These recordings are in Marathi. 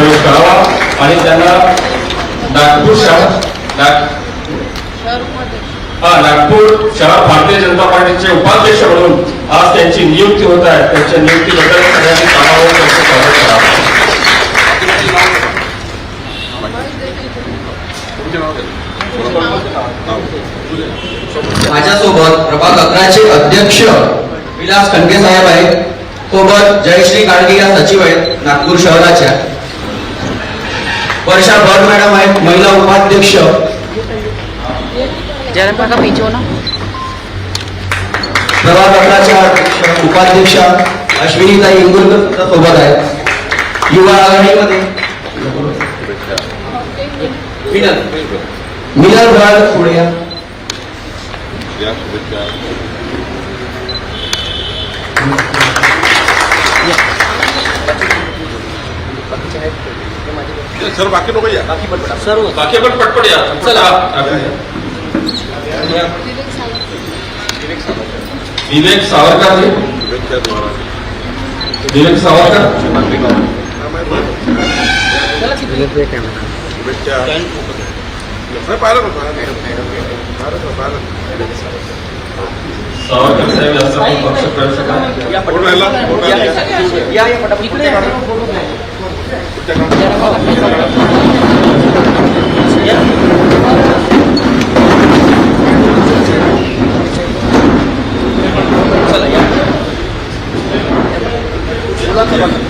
प्रवेश करावा आणि त्यांना नागपूर शहर हा नागपूर शहर भारतीय जनता पार्टीचे उपाध्यक्ष म्हणून आज त्यांची नियुक्ती होत आहे. त्यांच्या नियुक्तीबद्दल सगळ्यांनी कामावर त्यांचं स्वागत करावं माझ्यासोबत प्रभाग अकराचे अध्यक्ष विलास खंडे साहेब आहेत. सोबत जयश्री गाडगे या सचिव आहेत नागपूर शहराच्या. वर्षा भट मॅडम आहेत महिला उपाध्यक्ष। हो अध्यक्ष उपाध्यक्ष अश्विनीताई इंदुरकर सोबत आहेत युवा आघाडीमध्ये। मिलन। मिलन भट पुढे या. सर बाकी लोक या बाकी पण पटपट या चला। विवेक सावरकर जी। विवेक सावरकर। पाहिलं ना पाहिलं सावरकर साहेब यांचा पण पक्ष प्रवेश करा. कोण राहिला कोण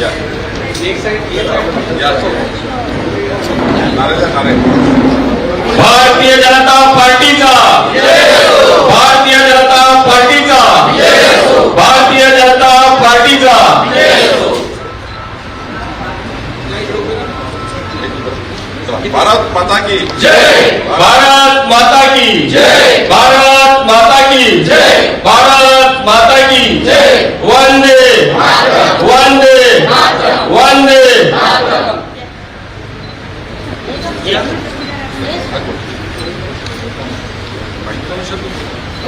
या या नारे द्या नारे भारतीय जनता पार्टीचा भारतीय जनता पार्टीचा भारतीय जनता पार्टीचा भारत माता की जय भारत माता की जय। भारत माता की जय। भारत माता की जय। वंदे वंदे वंदे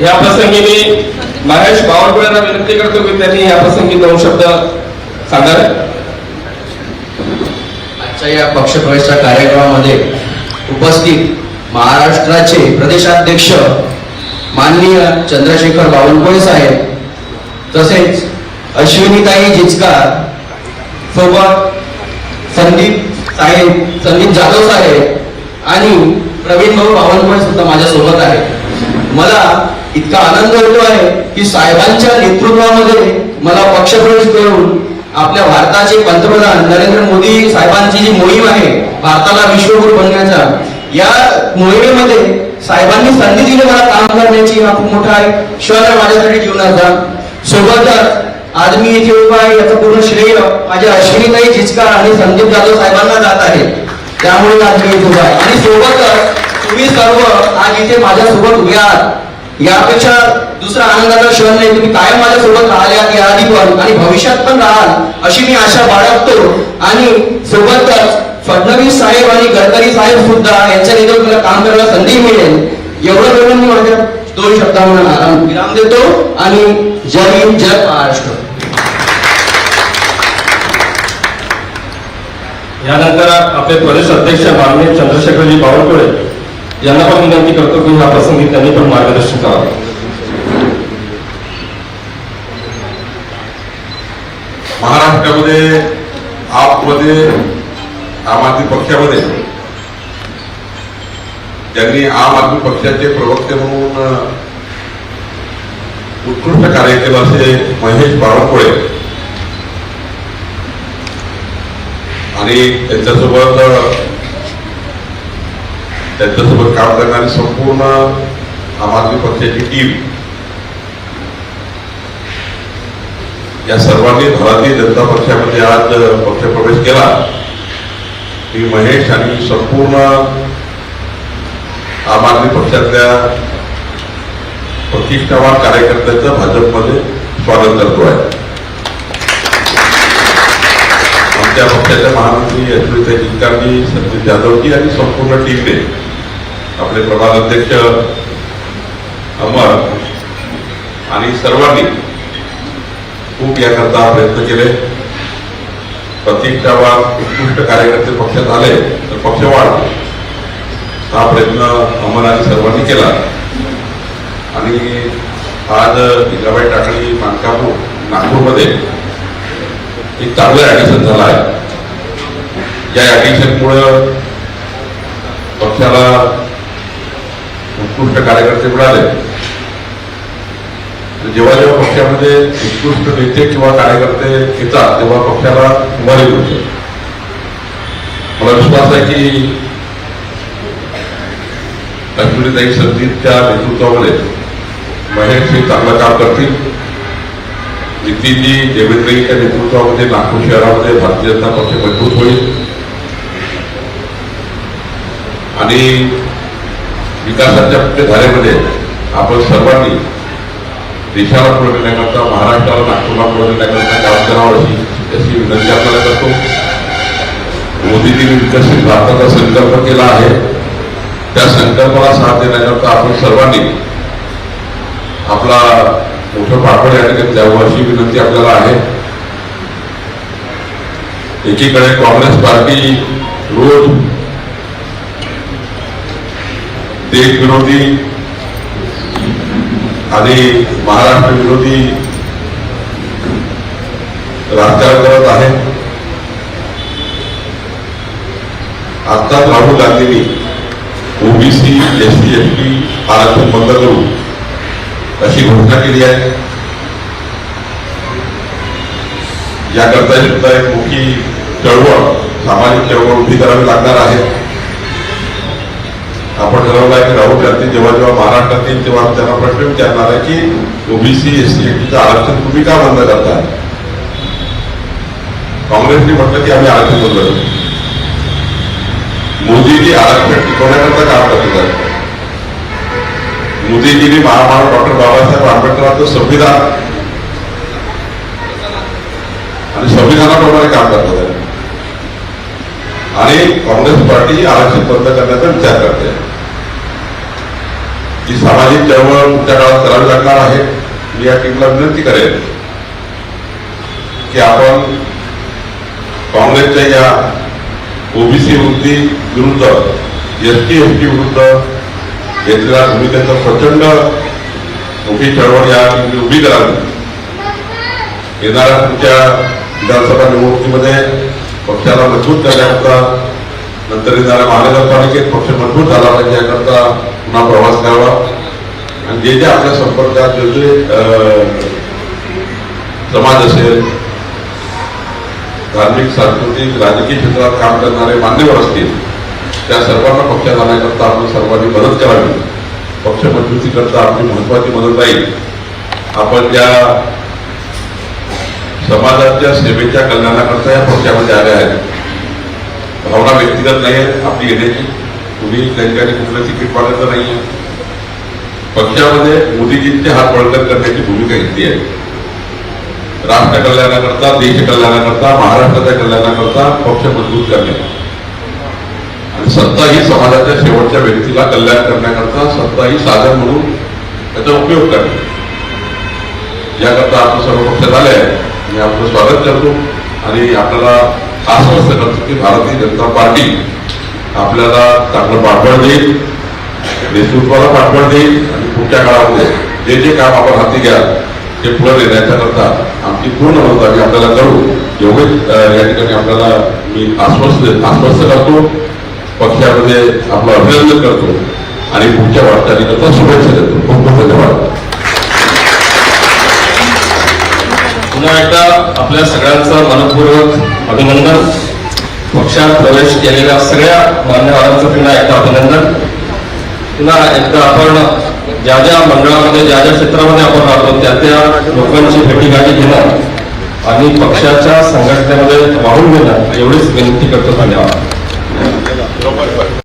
या प्रसंगी मी महेश बावनकुळेंना विनंती करतो की त्यांनी या प्रसंगी दोन शब्द सांगावे. आजच्या या पक्षप्रवेशच्या कार्यक्रमामध्ये उपस्थित महाराष्ट्राचे प्रदेशाध्यक्ष माननीय चंद्रशेखर बावनकुळे साहेब तसेच अश्विनीताई जिचकार सोबत संदीप साहेब संदीप जाधव साहेब आणि प्रवीण भाऊ बावनकुळे सुद्धा माझ्यासोबत आहे मला इतका आनंद होतो आहे की साहेबांच्या नेतृत्वामध्ये मला पक्षप्रवेश करून आपल्या भारताचे पंतप्रधान नरेंद्र मोदी साहेबांची जी मोहीम आहे भारताला विश्वगुरु बनण्याचा या मोहिमेमध्ये साहेबांनी संधी दिली मला काम करण्याची हा खूप मोठा आहे क्षण माझ्यासाठी जीवनाचा सोबतच आज मी इथे उभा आहे याचं पूर्ण श्रेय माझ्या अश्विनीताई जिचकार आणि संदीप जाधव साहेबांना जात आहे. त्यामुळे आज मी इथे उभा आहे. आणि सोबतच तुम्ही सर्व आज इथे माझ्यासोबत उभे आहात यापेक्षा दुसरा आनंदाचा क्षण नाही. तुम्ही कायम माझ्यासोबत राहिल्यात याआधी पण आणि भविष्यात पण राहाल अशी मी आशा बाळगतो. आणि सोबतच फडणवीस साहेब आणि गडकरी साहेब सुद्धा यांच्या नेतृत्वाला काम करायला संधी मिळेल एवढं बोलून मी माझ्या दोन शब्दांवर आराम विराम देतो आणि जय हिंद जय महाराष्ट्र. यानंतर आपले प्रदेश अध्यक्ष माननीय चंद्रशेखरजी बावनकुळे यांना पण विनंती करतो की ह्या प्रसंगी त्यांनी पण मार्गदर्शन करावं. महाराष्ट्रामध्ये आपमध्ये आम आदमी पक्षामध्ये. ज्यांनी आम आदमी पक्षाचे प्रवक्ते म्हणून उत्कृष्ट कार्य केलं असे महेश बावनकुळे आणि त्यांच्यासोबत त्यांच्यासोबत काम करणारी संपूर्ण आम आदमी पक्षाची टीम या सर्वांनी भारतीय जनता पक्षामध्ये आज पक्षप्रवेश केला. मी महेश आणि संपूर्ण आम आदमी पक्षातल्या प्रतिष्ठावान कार्यकर्त्यांचं भाजपमध्ये स्वागत करतो आहे. आमच्या पक्षाच्या महामंत्री अश्विता जिंकांनी संदीप जाधवजी आणि संपूर्ण टीमने आपले प्रभाग अध्यक्ष अमर आणि सर्वांनी खूप याकरता प्रयत्न केले. प्रतिष्ठावान उत्कृष्ट कार्यकर्ते पक्षात आले तर पक्ष वाढतो. हा प्रयत्न अमराने सर्वांनी केला. आणि आज गिगाबाई टाकळी मानकापूर नागपूरमध्ये एक चांगलं ऍडिशन झालं आहे. या ऍडिशनमुळं पक्षाला उत्कृष्ट कार्यकर्ते मिळाले. जेव्हा जेव्हा पक्षामध्ये उत्कृष्ट नेते किंवा कार्यकर्ते येतात तेव्हा पक्षाला उभारी मिळते. मला विश्वास आहे की लक्ष्मीताई संदीपच्या नेतृत्वामध्ये महेश हे चांगलं काम करतील. नितीनजी देवेंद्रजीच्या नेतृत्वामध्ये नागपूर शहरामध्ये भारतीय जनता पक्ष मजबूत होईल. आणि विकासाच्या मुख्य धारेमध्ये आपण सर्वांनी देशाला पुढे नेण्याकरता महाराष्ट्राला नागपूरला पुढे नेण्याकरता काम करावं अशी अशी विनंती आपल्याला करतो. मोदीजींनी विकसित भारताचा संकल्प केला आहे. त्या संकल्पाला साथ देण्याकरता आपण सर्वांनी आपला मोठं पाठबळ या ठिकाणी द्यावं अशी विनंती आपल्याला आहे. एकीकडे काँग्रेस पार्टी रोज देशविरोधी आणि महाराष्ट्र विरोधी राजकारण करत आहे. आत्ताच राहुल गांधींनी OBC S T S T आरक्षण बंद करू अशी घोषणा केली आहे. याकरता सुद्धा एक मोठी चळवळ सामाजिक चळवळ उभी करावी लागणार आहे. आपण ठरवलं आहे की जेव्हा जेव्हा महाराष्ट्रात येईल तेव्हा त्यांना प्रश्न विचारणार आहे की ओबीसी एस सी एसटीचं आरक्षण तुम्ही का बंद करताय काँग्रेसने म्हटलं की आम्ही आरक्षण बंद करतो. मोदीजी आरक्षण टिकवण्याकरता काम करत मोदीजींनी महामानव डॉक्टर बाबासाहेब आंबेडकरांचं संविधान आणि संविधानाप्रमाणे काम करतात आणि काँग्रेस पार्टी आरक्षण बंद करण्याचा विचार करते. जी सामाजिक चळवळ त्या काळात करावी लागणार आहे मी या टीमला विनंती करेन की आपण काँग्रेसच्या या ओबीसी वृत्ती विरुद्ध एस टी एस टी विरुद्ध घेतलेल्या भूमिकेचं प्रचंड मोठी चळवळ या ठिकाणी उभी करावी. येणाऱ्या तुमच्या विधानसभा निवडणुकीमध्ये पक्षाला मजबूत करण्याकरता नंतर येणाऱ्या महानगरपालिकेत पक्ष मजबूत झाला पाहिजे याकरता पुन्हा प्रवास करावा. आणि जे जे आपल्या संपर्कात जे जे समाज असेल धार्मिक सांस्कृतिक राजकीय क्षेत्रात काम करणारे मान्यवर असतील त्या सर्वांना पक्षात आणण्याकरता आपण सर्वांनी मदत करावी. पक्ष मजबूतीकरता आपली महत्वाची मदत राहील आपण ज्या समाजाच्या सेवेच्या कल्याणाकरता या पक्षामध्ये आल्या आहेत भावना व्यक्तिगत नाही आहे आपली येण्याची कुणी त्यांच्याकडे कुठलं तिकीट पाडायचं नाही आहे पक्षामध्ये मोदीजींचे हात बळकट करण्याची भूमिका घेतली आहे. राष्ट्र कल्याणाकरता देश कल्याणाकरता महाराष्ट्राच्या कल्याणाकरता पक्ष मजबूत करणे. सत्ता ही समाजाच्या शेवटच्या व्यक्तीला कल्याण करण्याकरता सत्ता ही साधन म्हणून त्याचा उपयोग करणे. याकरता आपण सर्व पक्ष झाले आहे मी आपलं स्वागत करतो. आणि आपल्याला आश्वस्त करतो की भारतीय जनता पार्टी आपल्याला चांगलं पाठबळ देईल नेतृत्वाला पाठबळ देईल आणि पुढच्या काळामध्ये जे जे काम आपण हाती घ्या ते पुढे नेण्याच्या करता आमची पूर्ण मदत आम्ही आपल्याला करू एवढे या ठिकाणी आपल्याला मी आश्वस्त आश्वस्त करतो. पक्षामध्ये आपलं अभिनंदन करतो. आणि पुढच्या वाटचालीकरता शुभेच्छा देतो. खूप खूप धन्यवाद. पुन्हा एकदा आपल्या सगळ्यांचं मनपूर्वक अभिनंदन. पक्षात प्रवेश केलेल्या सगळ्या मान्यवरांचं पुन्हा एकदा अभिनंदन. पुन्हा एकदा आपण ज्या ज्या मंडळामध्ये ज्या ज्या क्षेत्रामध्ये आपण राहतो त्या त्या लोकांची भेटीगाठी घेणं आणि पक्षाच्या संघटनेमध्ये वाहून घेणं एवढीच विनंती करतो धन्यवाद.